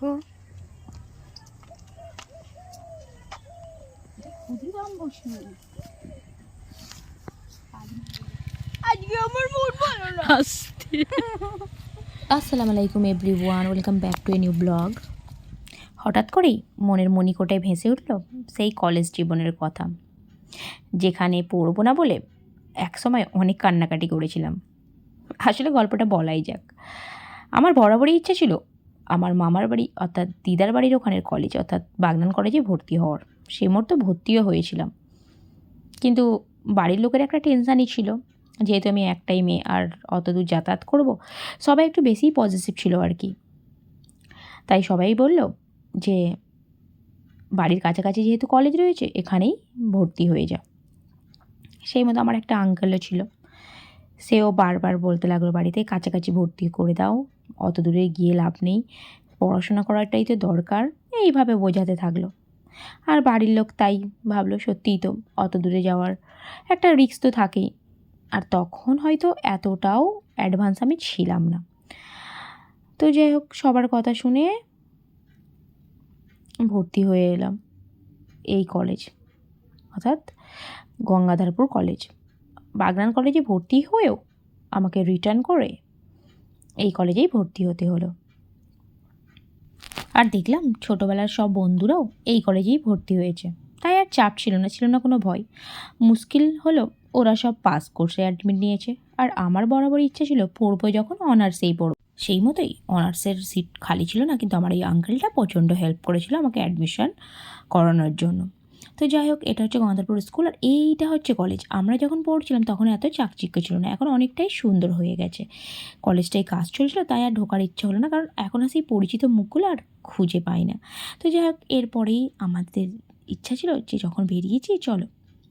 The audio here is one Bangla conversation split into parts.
দেখো। ক্ষুদিরাম বসু আজকে আমার মন ভালো না। আসসালামু আলাইকুম everyone. Welcome back to a new blog. হঠাৎ করেই মনের মণিকোটায় ভেসে উঠল সেই কলেজ জীবনের কথা যেখানে পড়ব না বলে একসময় অনেক কান্নাকাটি করেছিলাম। আসলে গল্পটা বলাই যাক। আমার বরাবরই ইচ্ছা ছিল আমার মামার বাড়ি অর্থাৎ দিদার বাড়ির ওখানের কলেজ অর্থাৎ বাগনান কলেজে ভর্তি হওয়ার। সে মুহূর্তে ভর্তিও হয়েছিলাম। কিন্তু বাড়ির লোকের একটা টেনশানই ছিল। যেহেতু আমি একটাই মেয়ে আর অত দূর যাতায়াত করব, সবাই একটু বেশিই পজিটিভ ছিল আর কি। তাই সবাই বলল যে, বাড়ির কাছাকাছি যেহেতু কলেজ রয়েছে, এখানেই ভর্তি হয়ে যা। সেই মতো আমার একটা আঙ্কেলও ছিল। সেও বারবার বলতে লাগল, বাড়িতে কাছাকাছি ভর্তি করে দাও। অত দূরে গিয়ে লাভ নেই। পড়াশোনা করাটাই তো দরকার। এইভাবে বোঝাতে থাকল। আর বাড়ির লোক তাই ভাবলো, সত্যিই তো, অত দূরে যাওয়ার একটা রিস্ক তো থাকেই। আর তখন হয়তো এতটাও অ্যাডভান্স আমি ছিলাম না। তো যাই হোক, সবার কথা শুনে ভর্তি হয়ে এলাম এই কলেজ অর্থাৎ গঙ্গাধরপুর কলেজ বাগনান কলেজে ভর্তি হয়েও আমাকে রিটার্ন করে এই কলেজেই ভর্তি হতে হলো। আর দেখলাম ছোটোবেলার সব বন্ধুরাও এই কলেজেই ভর্তি হয়েছে। তাই আর চাপ ছিল না ছিল না কোনো ভয়। মুশকিল হলো ওরা সব পাস কোর্সে অ্যাডমিট নিয়েছে। আর আমার বরাবর ইচ্ছা ছিল পড়ব যখন অনার্সেই পড়ব। সেই মতোই অনার্সের সিট খালি ছিল না, কিন্তু আমার এই আঙ্কেলটা প্রচণ্ড হেল্প করেছিল আমাকে অ্যাডমিশন করানোর জন্য। তো যাই হোক, এটা হচ্ছে গঙ্গাধরপুর স্কুল আর এইটা হচ্ছে কলেজ আমরা যখন পড়ছিলাম তখন এত চাকচিক্য ছিল না, এখন অনেকটাই সুন্দর হয়ে গেছে। কলেজটায় কাজ চলছিল, তাই আর ঢোকার ইচ্ছা হলো না, কারণ এখন আর সেই পরিচিত মুখগুলো আর খুঁজে পাই না। তো যাই হোক, এরপরেই আমাদের ইচ্ছা ছিল যে যখন বেরিয়েছি, চলো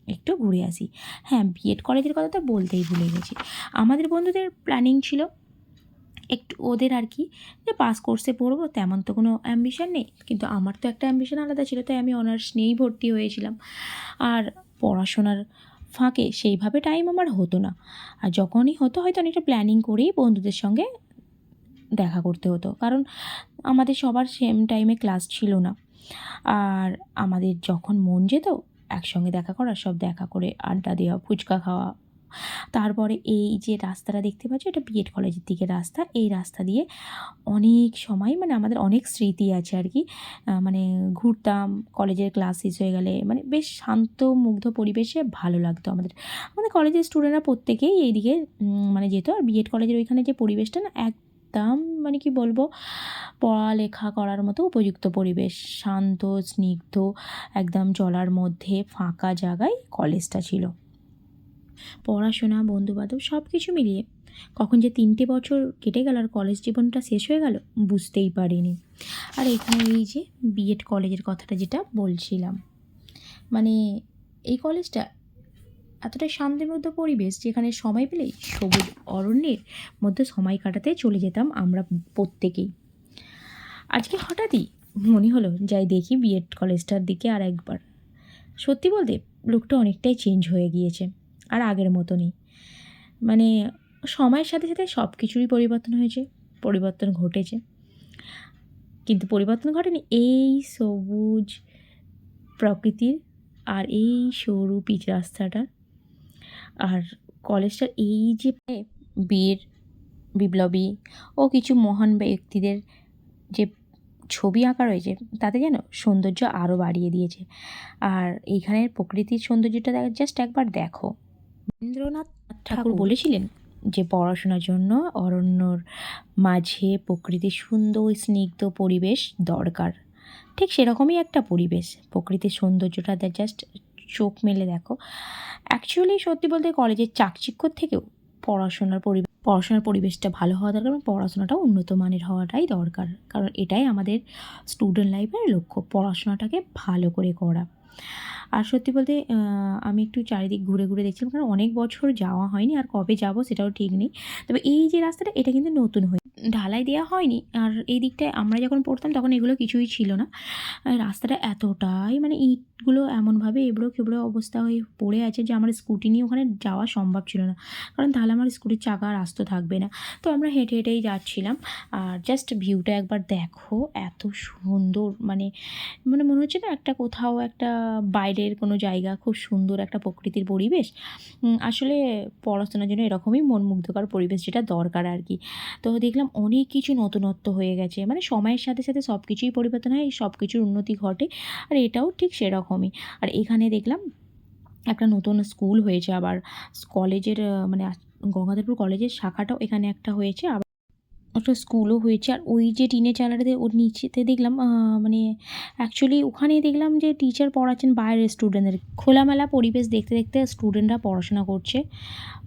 একটু ঘুরে আসি। হ্যাঁ বিএড কলেজের কথা তো বলতেই ভুলে গেছি। আমাদের বন্ধুদের প্ল্যানিং ছিল একটু ওদের আর কি, যে পাস কোর্সে পড়ব, তেমন তো কোনো অ্যাম্বিশন নেই। কিন্তু আমার তো একটা অ্যাম্বিশন আলাদা ছিল, তাই আমি অনার্স নিয়েই ভর্তি হয়েছিলাম। আর পড়াশোনার ফাঁকে সেইভাবে টাইম আমার হতো না। আর যখনই হতো, হয়তো অনেকটা প্ল্যানিং করেই বন্ধুদের সঙ্গে দেখা করতে হতো। কারণ আমাদের সবার সেম টাইমে ক্লাস ছিল না। আর আমাদের যখন মন যেত, একসঙ্গে দেখা করা সব দেখা করে আড্ডা দেওয়া, ফুচকা খাওয়া তারপরে এই যে রাস্তাটা দেখতে পাচ্ছ, এটা বিএড কলেজের দিকে রাস্তা। এই রাস্তা দিয়ে অনেক সময় মানে আমাদের অনেক স্মৃতি আছে আর কি। মানে ঘুরতাম কলেজের ক্লাস শেষ হয়ে গেলে মানে বেশ শান্ত, মুগ্ধ পরিবেশে ভালো লাগতো আমাদের। আমাদের কলেজের স্টুডেন্টরা প্রত্যেকেই এইদিকে মানে যেত। আর বিএড কলেজের ওইখানে যে পরিবেশটা না এক একদম মানে কি বলব, পড়ালেখা করার মতো উপযুক্ত পরিবেশ। শান্ত, স্নিগ্ধ, একদম জলার মধ্যে, ফাঁকা জায়গায় কলেজটা ছিল। পড়াশোনা, বন্ধুবান্ধব সব কিছু মিলিয়ে। কখন যে তিনটে বছর কেটে গেল আর কলেজ জীবনটা শেষ হয়ে গেল, বুঝতেই পারিনি। আর এখানে এই যে বিএড কলেজের কথাটা যেটা বলছিলাম। মানে এই কলেজটা এতটা শান্তিমুগ্ধ পরিবেশ যেখানে সময় পেলেই সবুজ অরণ্যের মধ্যে সময় কাটাতে চলে যেতাম আমরা প্রত্যেকেই। আজকে হঠাৎই মনে হলো, যাই দেখি বিএড কলেজটার দিকে আর একবার সত্যি বলতে লোকটা অনেকটাই চেঞ্জ হয়ে গিয়েছে। আর আগের মতনই। মানে সময়ের সাথে সাথে সব কিছুরই পরিবর্তন হয়েছে, পরিবর্তন ঘটেছে। কিন্তু পরিবর্তন ঘটেনি এই সবুজ প্রকৃতির আর এই সরু পিচ রাস্তাটা। আর কলেজটার এই যে বীর, বিপ্লবী ও কিছু মহান ব্যক্তিদের যে ছবি আঁকা রয়েছে, তাতে যেন সৌন্দর্য আরও বাড়িয়ে দিয়েছে। আর এইখানের প্রকৃতির সৌন্দর্যটা জাস্ট একবার দেখো। রবীন্দ্রনাথ ঠাকুর বলেছিলেন যে পড়াশোনার জন্য অরণ্যর মাঝে প্রকৃতির সুন্দর স্নিগ্ধ পরিবেশ দরকার। ঠিক সেরকমই একটা পরিবেশ। প্রকৃতির সৌন্দর্যটা জাস্ট চোখ মেলে দেখো। অ্যাকচুয়ালি সত্যি বলতে কলেজের চাকচিক্যর থেকেও পড়াশোনার পরিবেশ পড়াশোনার পরিবেশটা ভালো হওয়া দরকার এবং পড়াশোনাটাও উন্নত মানের হওয়াটাই দরকার। কারণ এটাই আমাদের স্টুডেন্ট লাইফের লক্ষ্য। পড়াশোনাটাকে ভালো করে করা। আর সত্যি বলতে আমি একটু চারিদিক ঘুরে ঘুরে দেখছিলাম, কারণ অনেক বছর যাওয়া হয়নি আর কবে যাব সেটাও ঠিক নেই। তবে এই যে রাস্তাটা, এটা কিন্তু নতুন হয়ে, ঢালাই দেওয়া হয়নি। আর এই দিকটায় আমরা যখন পড়তাম, তখন এগুলো কিছুই ছিল না। রাস্তাটা এতটাই মানে ইটগুলো এমনভাবে এবড়ো খেবড়ো অবস্থা হয়ে পড়ে আছে যে আমার স্কুটি নিয়ে ওখানে যাওয়া সম্ভব ছিল না। কারণ তাহলে আমার স্কুটির চাকা আর আস্ত থাকবে না। তো আমরা হেঁটে হেঁটেই যাচ্ছিলাম। আর জাস্ট ভিউটা একবার দেখো, এত সুন্দর মানে মানে মনে হচ্ছে না একটা কোথাও একটা বাইরের কোনো জায়গা খুব সুন্দর একটা প্রকৃতির পরিবেশ আসলে পড়াশোনার জন্য এরকমই মনমুগ্ধকর পরিবেশ যেটা দরকার আর কি। তো দেখলাম অনেক কিছু নতুনত্ব হয়ে গেছে মানে সময়ের সাথে সাথে সব কিছুই পরিবর্তন হয় সব কিছুর উন্নতি ঘটে আর এটাও ঠিক সেরকমই। আর এখানে দেখলাম একটা নতুন স্কুল হয়েছে আবার, কলেজের মানে গঙ্গাধরপুর কলেজের শাখাটাও এখানে একটা হয়েছে, আবার একটা স্কুলও হয়েছে। আর ওই যে টিনে চালাটাতে ওর নিচেতে দেখলাম মানে অ্যাকচুয়ালি ওখানে দেখলাম যে টিচার পড়াচ্ছেন বাইরের স্টুডেন্টদের খোলামেলা পরিবেশ দেখতে দেখতে স্টুডেন্টরা পড়াশোনা করছে।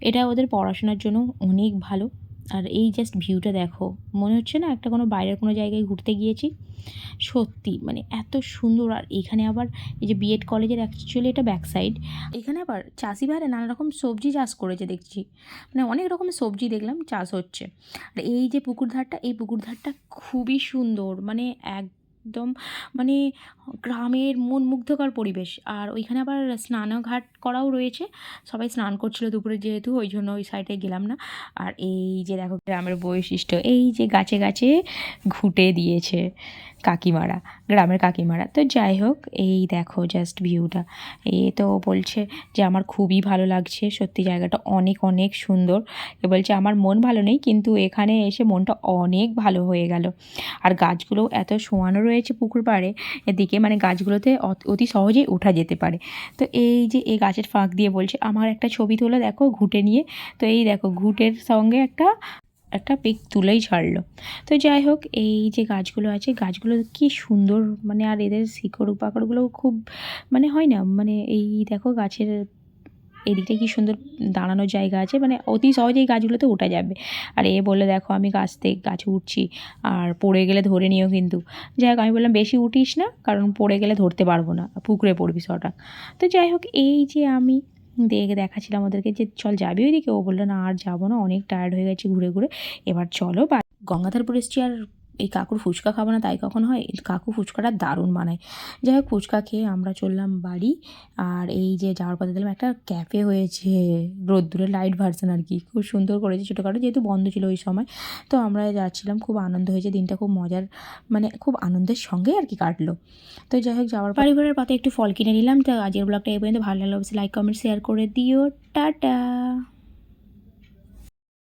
এটা ওদের পড়াশোনার জন্য অনেক ভালো। আর এই জাস্ট ভিউটা দেখো, মনে হচ্ছে না একটা কোনো বাইরের কোনো জায়গায় ঘুরতে গিয়েছি? সত্যি মানে এত সুন্দর। আর এখানে আবার এই যে বিএড কলেজের অ্যাকচুয়ালি এটা ব্যাক সাইড এখানে আবার চাষি ভাইরা নানা রকম সবজি চাষ করেছে দেখছি। মানে অনেক রকম সবজি দেখলাম, চাষ হচ্ছে। আর এই যে পুকুর ধারটা, এই পুকুর ধারটা খুবই সুন্দর। মানে একদম মানে গ্রামের মন মুগ্ধকর পরিবেশ। আর ওইখানে আবার স্নানঘাট করাও রয়েছে। সবাই স্নান করছিল দুপুরে যেহেতু, ওই জন্য ওই সাইডে গেলাম না। আর এই যে দেখো, গ্রামের বৈশিষ্ট্য, এই যে গাছে গাছে ঘুটে দিয়েছে। কাকিমারা, গ্রামের কাকিমারা। তো যাই হোক, এই দেখো জাস্ট ভিউটা এই তো বলছে যে, আমার খুবই ভালো লাগছে। সত্যি জায়গাটা অনেক অনেক সুন্দর। এ বলছে, আমার মন ভালো নেই, কিন্তু এখানে এসে মনটা অনেক ভালো হয়ে গেল। আর গাছগুলো এত শোয়ানো রয়েছে পুকুর পাড়ে, এদিকে মানে গাছগুলোতে অত- সহজেই ওঠা যেতে পারে। তো এই যে, এই গাছের ফাঁক দিয়ে বলছে, আমার একটা ছবি তোলো দেখো, ঘুটে নিয়ে। তো এই দেখো, ঘুটের সঙ্গে একটা একটা পিক তুলেই ছাড়লো তো যাই হোক, এই যে গাছগুলো আছে, গাছগুলো কি সুন্দর মানে আর এদের শিকড় পাকড়গুলো খুব মানে হয় না মানে এই দেখো গাছের এদিকটা কি সুন্দর দাঁড়ানোর জায়গা আছে মানে অতি সহজেই গাছগুলোতে ওঠা যাবে। আর এ বলে দেখো, আমি গাছ থেকে গাছে উঠছি, আর পড়ে গেলে ধরে নিও কিন্তু। যাই হোক, আমি বললাম, বেশি উঠিস না, কারণ পড়ে গেলে ধরতে পারব না, পুকুরে পড়বি হঠাৎ তো যাই হোক, এই যে আমি দেখে দেখাচ্ছিলাম ওদেরকে যে, চল যাবি ওইদিকে? ও বলল, না, আর যাব না, অনেক টায়ার্ড হয়ে গেছে ঘুরে ঘুরে। এবার চলো বা গঙ্গাধারপুর এসছি আর এই কাকুর ফুচকা খাব না, তাই কখন হয়? কাকু ফুচকাটা দারুণ বানায়। যাই হোক, ফুচকা খেয়ে আমরা চললাম বাড়ি। আর এই যে যাওয়ার পথে দেখলাম একটা ক্যাফে হয়েছে, রোদ্দুরের লাইট ভার্সন আর কি। খুব সুন্দর করেছে ছোটোখাটো, যেহেতু বন্ধ ছিল ওই সময়। তো আমরা যাচ্ছিলাম, খুব আনন্দ হয়েছে, দিনটা খুব মজার মানে খুব আনন্দের সঙ্গে আর কি কাটলো। তো যাই হোক, যাওয়ার ঘরের পথে একটু ফল কিনে নিলাম, তো আজকের ব্লগটা এই পর্যন্ত। ভালো লাগল অবশ্যই লাইক কমেন্ট শেয়ার করে দিও। টাটা!